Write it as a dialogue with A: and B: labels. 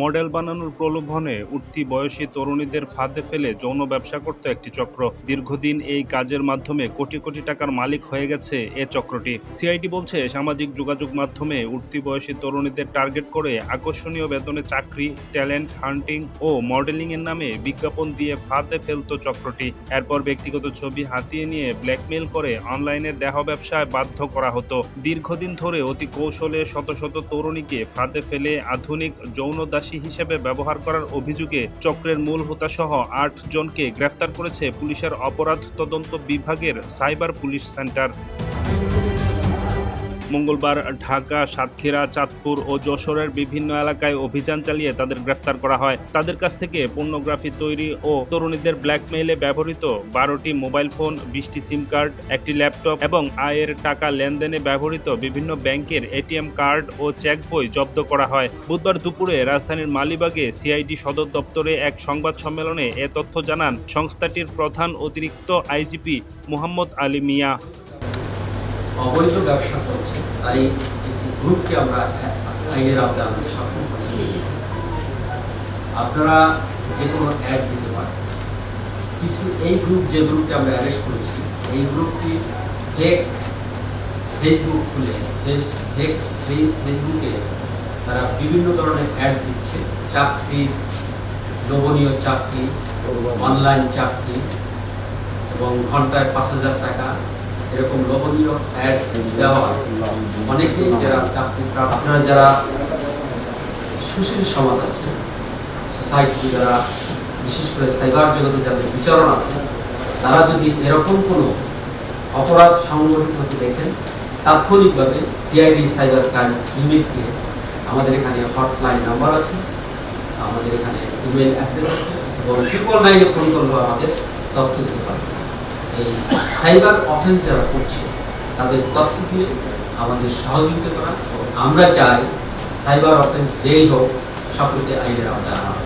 A: Model বানানোর প্রলোভনে উঠতি বয়সী তরুণীদের ফাঁদে ফেলে যৌন ব্যবসা করত একটি চক্র। দীর্ঘদিন এই কাজের মাধ্যমে কোটি কোটি টাকার মালিক হয়ে গেছে এ চক্রটি। সিআইটি বলছে, সামাজিক যোগাযোগ মাধ্যমে উঠতি বয়সী তরুণীদের টার্গেট করে আকর্ষণীয় বেতনে চাকরি, ট্যালেন্ট হান্টিং ও মডেলিং এর নামে বিজ্ঞাপন দিয়ে ফাঁদে ফেলত চক্রটি। এরপর ব্যক্তিগত ছবি হাতিয়ে নিয়ে ব্ল্যাকমেল করে অনলাইনে দেহ ব্যবসায় বাধ্য করা হতো। দীর্ঘদিন ধরে অতি কৌশলে শত শত তরুণীকে ফাঁদে ফেলে আধুনিক যৌন দাসী হিসেবে ব্যবহার করার অভিযোগে চক্রের মূল হোতা সহ আট জনকে গ্রেফতার করেছে পুলিশের অপরাধ তদন্ত বিভাগের সাইবার পুলিশ সেন্টার। মঙ্গলবার ঢাকা, সাতক্ষীরা, চাঁদপুর ও যশোরের বিভিন্ন এলাকায় অভিযান চালিয়ে তাদের গ্রেফতার করা হয়। তাদের কাছ থেকে পর্নোগ্রাফি তৈরি ও তরুণীদের ব্ল্যাকমেইলে ব্যবহৃত বারোটি মোবাইল ফোন, বিশটি সিম কার্ড, একটি ল্যাপটপ এবং আয়ের টাকা লেনদেনে ব্যবহৃত বিভিন্ন ব্যাংকের এটিএম কার্ড ও চেক বই জব্দ করা হয়। বুধবার দুপুরে রাজধানীর মালিবাগে সিআইডি সদর দপ্তরে এক সংবাদ সম্মেলনে এ তথ্য জানান সংস্থাটির প্রধান অতিরিক্ত আইজিপি মোহাম্মদ আলী মিয়া।
B: অবৈধ ব্যবসা করছে তাই একটি গ্রুপকে আমরা আইনের আওতায় আনতে সক্ষম হয়েছি। আপনারা যে কোনো অ্যাড দিতে পারেন। কিছু এই গ্রুপ যে গ্রুপকে আমরা অ্যারেস্ট করেছি এই গ্রুপটি ফেক ফেসবুক খুলে ফেস ফেক ফেসবুকে তারা বিভিন্ন ধরনের অ্যাড দিচ্ছে। চাকরির লোভনীয় চাকরি অনলাইন চাকরি এবং ঘন্টায় পাঁচ হাজার টাকা এরকম লোভনীয় অ্যাড দেওয়া অনেকেই যারা চাকরি আপনারা যারা সুশীল সমাজ আছে সোসাইটি যারা, বিশেষ করে সাইবার জগতে যাদের বিচরণ আছে, তারা যদি এরকম কোনো অপরাধ সংগঠিত হতে দেখেন, তাৎক্ষণিকভাবে সিআইডি সাইবার ক্রাইম ইউনিটকে আমাদের এখানে হটলাইন নাম্বার আছে, আমাদের এখানে ইমেল অ্যাড্রেস আছে, এবং ট্রিপল নাইনে ফোন করলেও আমাদের তথ্য দিতে পারবে সাইবার অফেন্স যারা করছে, তাদের তথ্য দিয়ে আমাদের সহযোগিতা করা। আমরা চাই সাইবার অফেন্স যেই হোক সকলকে আইনের আওতায় আনা